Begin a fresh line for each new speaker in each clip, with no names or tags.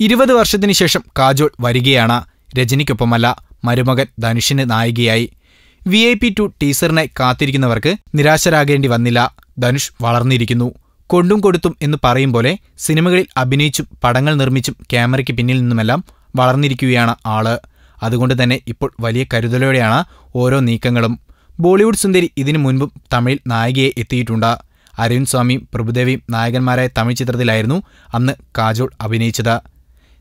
ഇരുപത് വർഷത്തിനു ശേഷം കാജോൾ വരികയാണ്. രജനിക്കൊപ്പമല്ല മരുമകൻ ധനുഷിന് നായികയായി. വി ഐ പി ടു ടീസറിനായി കാത്തിരിക്കുന്നവർക്ക് നിരാശരാകേണ്ടി വന്നില്ല. ധനുഷ് വളർന്നിരിക്കുന്നു. കൊണ്ടും കൊടുത്തും എന്ന് പറയും പോലെ സിനിമകളിൽ അഭിനയിച്ചും പടങ്ങൾ നിർമ്മിച്ചും ക്യാമറയ്ക്ക് പിന്നിൽ നിന്നുമെല്ലാം വളർന്നിരിക്കുകയാണ് ആൾ. അതുകൊണ്ട് തന്നെ ഇപ്പോൾ വലിയ കരുതലോടെയാണ് ഓരോ നീക്കങ്ങളും. ബോളിവുഡ് സുന്ദരി ഇതിനു മുൻപും തമിഴിൽ നായികയെ എത്തിയിട്ടുണ്ട്. അരവിന്ദ് സ്വാമിയും പ്രഭുദേവയും നായകന്മാരായ തമിഴ് ചിത്രത്തിലായിരുന്നു അന്ന് കാജോൾ അഭിനയിച്ചത്.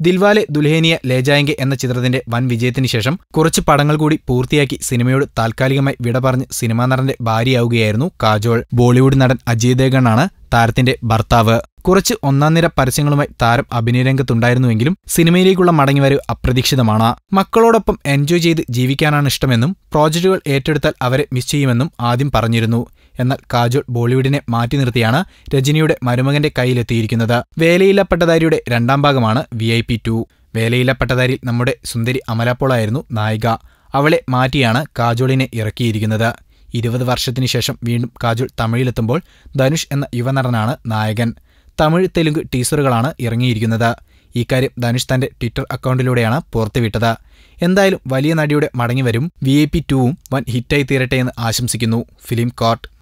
ദിൽവാലെ ദുൽഹേനിയ ലേജായങ്കെ എന്ന ചിത്രത്തിന്റെ വൻ വിജയത്തിന് ശേഷം കുറച്ച് പടങ്ങൾ കൂടി പൂർത്തിയാക്കി സിനിമയോട് താൽക്കാലികമായി വിട പറഞ്ഞ് സിനിമാ നടന്റെ ഭാര്യയാവുകയായിരുന്നു കാജോൾ. ബോളിവുഡ് നടൻ അജയ് ദേഗണാണ് താരത്തിന്റെ ഭർത്താവ്. കുറച്ച് ഒന്നാം നിര പരസ്യങ്ങളുമായി താരം അഭിനയരംഗത്തുണ്ടായിരുന്നുവെങ്കിലും സിനിമയിലേക്കുള്ള മടങ്ങിവരവ് അപ്രതീക്ഷിതമാണ്. മക്കളോടൊപ്പം എൻജോയ് ചെയ്ത് ജീവിക്കാനാണ് ഇഷ്ടമെന്നും പ്രോജക്റ്റുകൾ ഏറ്റെടുത്താൽ അവരെ മിസ് ചെയ്യുമെന്നും ആദ്യം പറഞ്ഞിരുന്നു. എന്നാൽ കാജോൾ ബോളിവുഡിനെ മാറ്റി നിർത്തിയാണ് രജനിയുടെ മരുമകന്റെ കയ്യിലെത്തിയിരിക്കുന്നത്. വേലയില്ല പട്ടധാരിയുടെ രണ്ടാം ഭാഗമാണ് വി ഐ പി ടു. വേലയില്ല പട്ടധാരിയിൽ നമ്മുടെ സുന്ദരി അമലാപ്പോളായിരുന്നു നായിക. അവളെ മാറ്റിയാണ് കാജോളിനെ ഇറക്കിയിരിക്കുന്നത്. ഇരുപത് വർഷത്തിനു ശേഷം വീണ്ടും കാജോൾ തമിഴിലെത്തുമ്പോൾ ധനുഷ് എന്ന യുവനടനാണ് നായകൻ. തമിഴ് തെലുങ്ക് ടീസറുകളാണ് ഇറങ്ങിയിരിക്കുന്നത്. ഇക്കാര്യം ധനുഷ് തന്റെ ട്വിറ്റർ അക്കൗണ്ടിലൂടെയാണ് പുറത്തുവിട്ടത്. എന്തായാലും വലിയ നടിയുടെ മടങ്ങിവരും വി ഐ പി ടുവും വൻ ഹിറ്റായി തീരട്ടെ എന്ന് ആശംസിക്കുന്നു ഫിലിം കോർട്ട്.